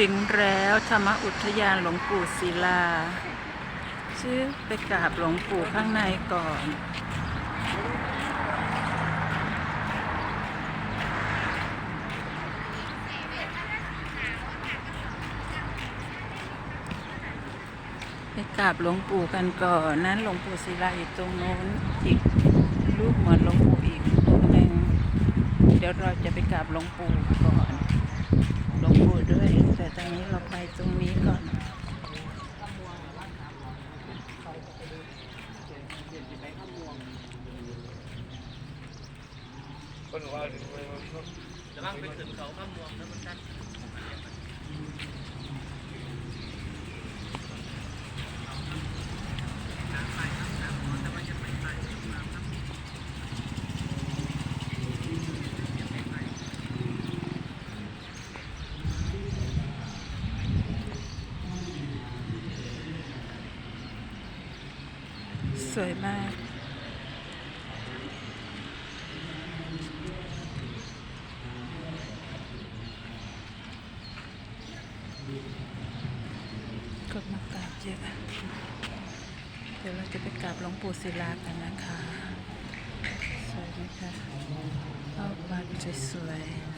ถึงแล้วธรรมอุทยานหลวงปู่ศิลา ชื่อไปกราบหลวงปู่ข้างในก่อน ไปกราบหลวงปู่กันก่อน นั้นหลวงปู่ศิลาอยู่ตรงโน้นอีกรูปเหมือนหลวงปู่อีกองหนึ่งเดี๋ยวเราจะไปกราบหลวงปู่ก่อนหลวงปู่ด้วย แต่ตอนนี้เราไป ตรงนี้ก่อนระวังไปขึ้นเขาข้ามมวงแล้วมันกัน สวยมากก็มากราบเยอะเดี๋ยวเราจะไปกราบหลวงปู่ศิลากันนะคะ สวยไหมคะเอาบัตรสวยๆ